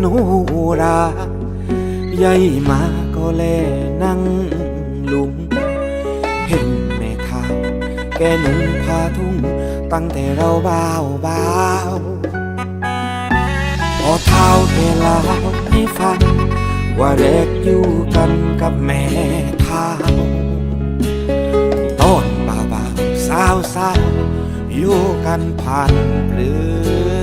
หนโนราใหญ่มาก็แลนั่งลุมเห็นแม่ท้าแกนุ่งผ้าทุ่ง ตั้งแต่เราบ่าวบ่าวพอเท้าแกลาให้ฟัง ว่าเด็กอยู่กันกับแม่เท้าต้นบ่าวบ่าวสาวสาวอยู่กันผ่านเปลือ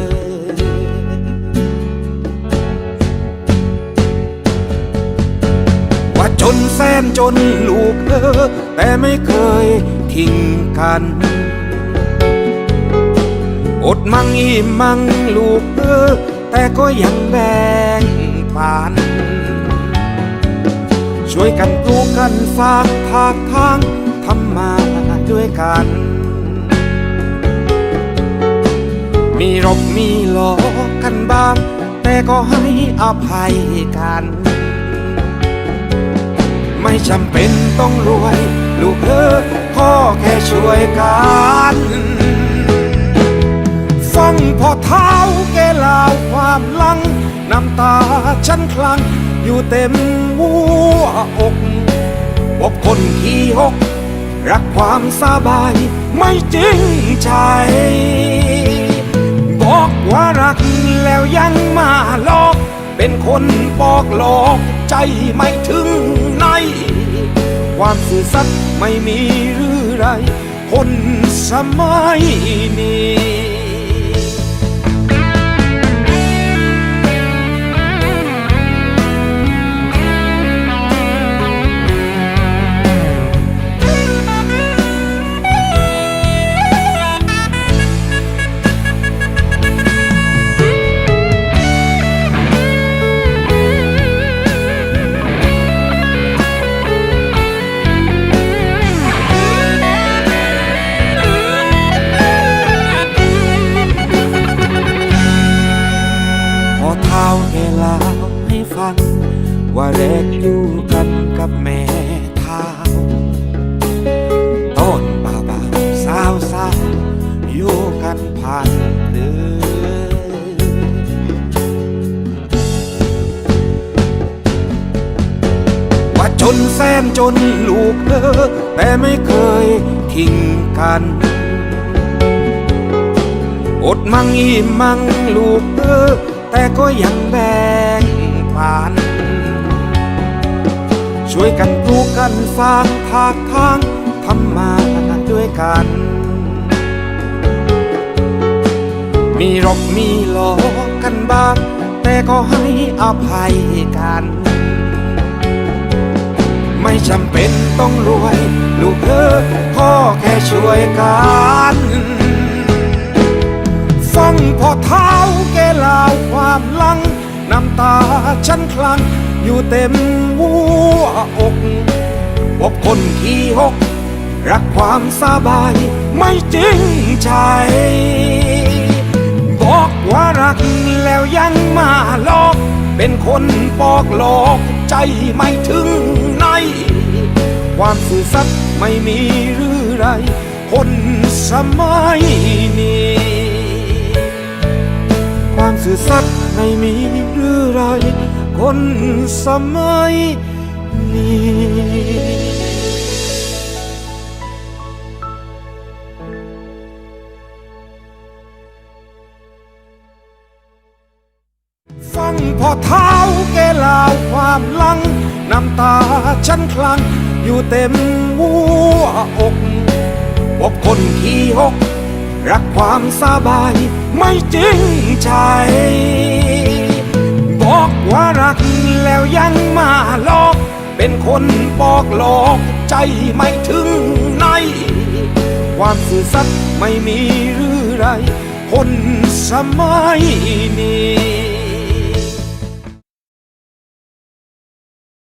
จนแสนจนลูกเออ แต่ไม่เคยทิ้งกันอดมั่งอิ่มมั่งลูกเออ แต่ก็ยังแบ่งปัน ช่วยกันปลูกกันฝากทากทางทำมาด้วยกัน มีรบมีหลอกันบ้าง แต่ก็ให้อภัยกัน จำเป็นต้องรวย ลูกเออพ่อแค่ช่วยกันฟังพ่อเท้าแกเล่าความลัง น้ำตาฉันคลัง อยู่เต็มหัวอกบอกคนขี้หก รักความสบาย ไม่จริงใจ บอกว่ารักแล้วยังมาหลอก เป็นคนปอกหลอกใจไม่ถึง ความสื่อสัตย์ไม่มีหรือไร คนสมัยนี้ ว่าเด็กอยู่กันกับแม่เท้าต้นบ่าวบ่าวสาวสาวอยู่กันผ่านเดือนว่าจนแสนจนลูกเออแต่ไม่เคยทิ้งกันอดมั่งอิ่มมั่งลูกเออแต่ก็ยังแบ่งปัน วยกันปลูกกันฝากทากทางทำมาด้วยกัน มีรบมีหลอกันบ้าง แต่ก็ให้อภัยกัน ไม่จำเป็นต้องรวย ลูกเออพ่อแค่ช่วยกันฟังพ่อเท้าแกเล่าความลัง น้ำตาฉันคลังอยู่เต็มหัวอกบอกคนขี้หก รักความสบายไม่จริงใจ บอกว่ารักแล้วยังมาหลอก เป็นคนปอกหลอกใจไม่ถึงไหนความสื่อสัตย์ไม่มีหรือไร คนสมัยนี้ ความสื่อสัตย์ไม่มีหรือไร คนสมัยนี้ฟังพอเท้าแกเล่าความลัง น้ำตาฉันคลัง อยู่เต็มหัวอกบอกคนขี้หก รักความสบาย ไม่จริงใจ บอกว่ารักแล้วยังมาหลอก เป็นคนปอกหลอกใจไม่ถึงไหนความสื่อสัตย์ไม่มีหรือไร คนสมัยนี้